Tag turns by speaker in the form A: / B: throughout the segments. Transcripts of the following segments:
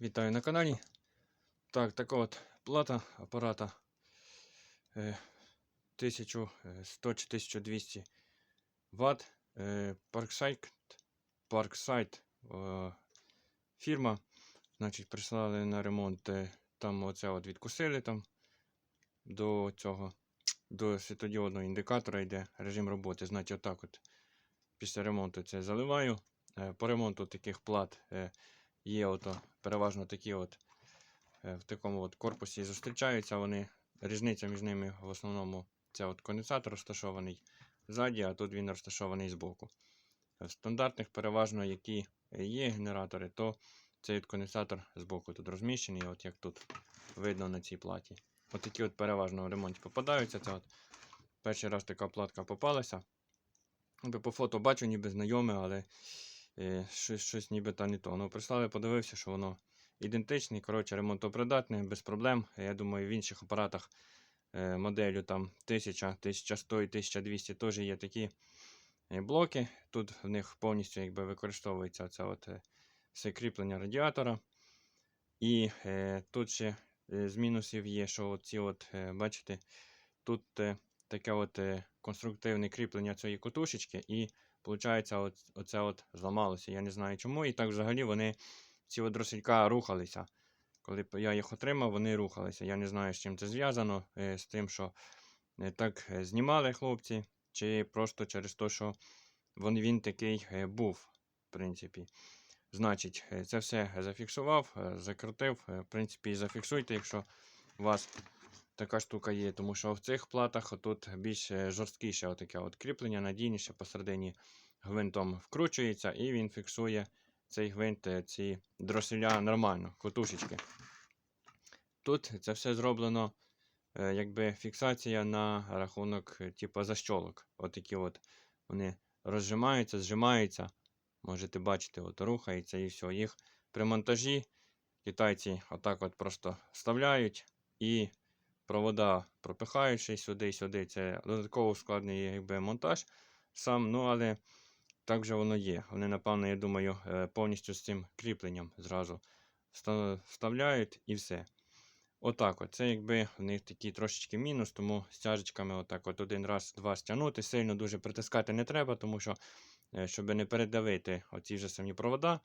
A: Вітаю на каналі. Так, така от плата апарата е, 1100 чи 1200 Вт. Е, Parkside, Parkside е, фірма. Значить, прислали на ремонт. е, Там оце от відкусили там до цього, до світодіодного індикатора йде режим роботи. Значить, отак от після ремонту це заливаю. Е, По ремонту таких плат. Е, є ото переважно такі от е, в такому от корпусі зустрічаються вони. Різниця між ними в основному це от конденсатор розташований ззаді, а тут він розташований збоку. В стандартних переважно, які є генератори, то цей от конденсатор збоку тут розміщений, от як тут видно на цій платі. От такі от переважно в ремонті попадаються. Це от перший раз така платка попалася. По фото бачу, ніби знайоме, але е, щось, щось ніби та не то. Ну, прислали, подивився, що воно ідентичне. Коротше, ремонтопридатне, без проблем. Я думаю, в інших апаратах е, моделю там 1000, 1100 і 1200 теж є такі е, блоки. Тут в них повністю якби, використовується це от, е, все кріплення радіатора. І е, тут ще е, з мінусів є, що от ці от, е, бачите, тут е, таке от е, конструктивне кріплення цієї котушечки, і виходить, от, оце от зламалося. Я не знаю чому. І так взагалі вони, ці от рухалися. Коли я їх отримав, вони рухалися. Я не знаю, з чим це зв'язано, е, з тим, що е, так е, знімали хлопці, чи просто через те, що він, він такий був, в принципі. Значить, це все зафіксував, закрутив. В принципі, зафіксуйте, якщо у вас така штука є. Тому що в цих платах тут більш е, жорсткіше отаке от кріплення, надійніше посередині гвинтом вкручується і він фіксує цей гвинт, е, ці дроселя нормально, котушечки. Тут це все зроблено, е, якби фіксація на рахунок, типу, защолок. Отакі от вони розжимаються, зжимаються. Можете бачити, от рухається і все. Їх при монтажі китайці отак от просто вставляють і провода й сюди-сюди. Це додатково складний якби, монтаж сам, ну але так же воно є. Вони, напевно, я думаю, е, повністю з цим кріпленням зразу вставляють і все. Отак от. Це якби в них такий трошечки мінус, тому стяжечками отак от один раз, два стягнути. Сильно дуже притискати не треба, тому що, е, щоб не передавити оці вже самі провода,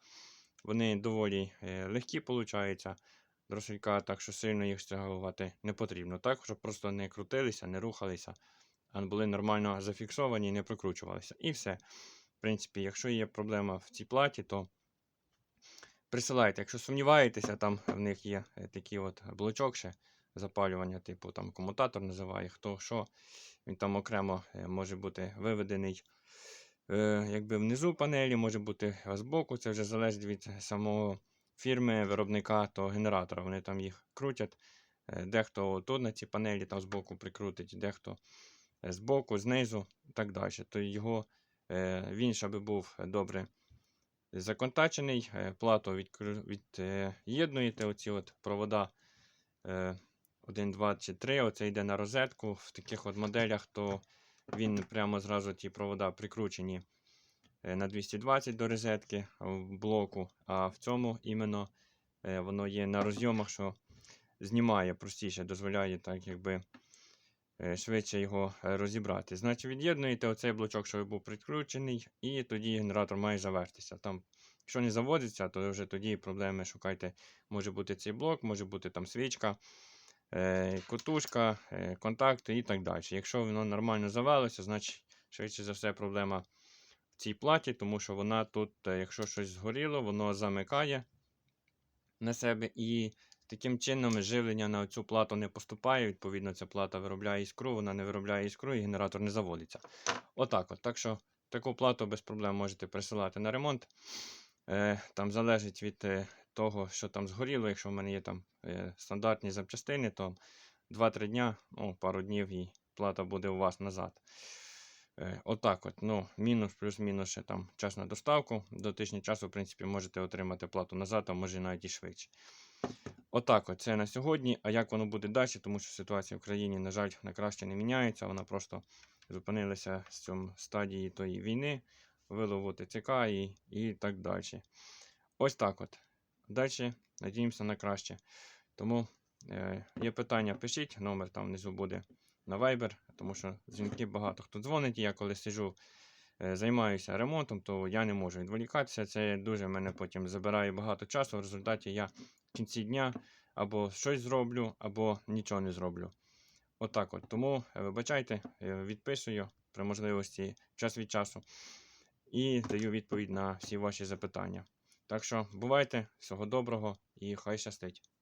A: вони доволі е, легкі, виходить. Дрошелька, так що сильно їх стягувати не потрібно. Так, щоб просто не крутилися, не рухалися, а були нормально зафіксовані і не прокручувалися. І все. В принципі, якщо є проблема в цій платі, то присилайте. Якщо сумніваєтеся, там в них є е, такий от блочок ще запалювання, типу там комутатор називає, хто що. Він там окремо е, може бути виведений е, якби внизу панелі, може бути збоку. Це вже залежить від самого фірми, виробника того генератора. Вони там їх крутять. Е, Дехто тут на ці панелі там збоку прикрутить, дехто е, збоку, знизу і так далі. То його е, він, щоб був добре законтачений, плату від'єднуєте оці от провода е, 1, 2 чи 3. Оце йде на розетку. В таких от моделях, то він прямо зразу ті провода прикручені на 220 до розетки в блоку. А в цьому іменно е, воно є на розйомах, що знімає простіше, дозволяє так, якби е, швидше його е, розібрати. Значить, від'єднуєте оцей блочок, що був прикручений, і тоді генератор має завестися. Там, якщо не заводиться, то вже тоді проблеми шукайте. Може бути цей блок, може бути там свічка, е, котушка, е, контакти і так далі. Якщо воно нормально завелося, значить, швидше за все, проблема цій платі, тому що вона тут, е, якщо щось згоріло, воно замикає на себе і таким чином живлення на цю плату не поступає. Відповідно, ця плата виробляє іскру, вона не виробляє іскру і генератор не заводиться. Отак от. Так що таку плату без проблем можете присилати на ремонт. Е, там залежить від е, того, що там згоріло. Якщо в мене є там стандартні запчастини, то 2-3 дня, ну, пару днів і плата буде у вас назад. Е, Отак от, ну, мінус, плюс-мінус ще там час на доставку. До тижня часу, в принципі, можете отримати плату назад, а може навіть і швидше. Отак от, це на сьогодні. А як воно буде далі, тому що ситуація в країні, на жаль, на краще не міняється. Вона просто зупинилася з цьому стадії тої війни, вилову ТЦК і, і так далі. Ось так от. далі надіємося на краще. Тому е, є питання, пишіть, номер там внизу буде на Viber, тому що дзвінки багато хто дзвонить. Я коли сижу, е, займаюся ремонтом, то я не можу відволікатися. Це дуже мене потім забирає багато часу. В результаті я в кінці дня або щось зроблю, або нічого не зроблю. Отак от. Тому е, вибачайте, відписую при можливості час від часу і даю відповідь на всі ваші запитання. Так що бувайте, всього доброго і хай щастить.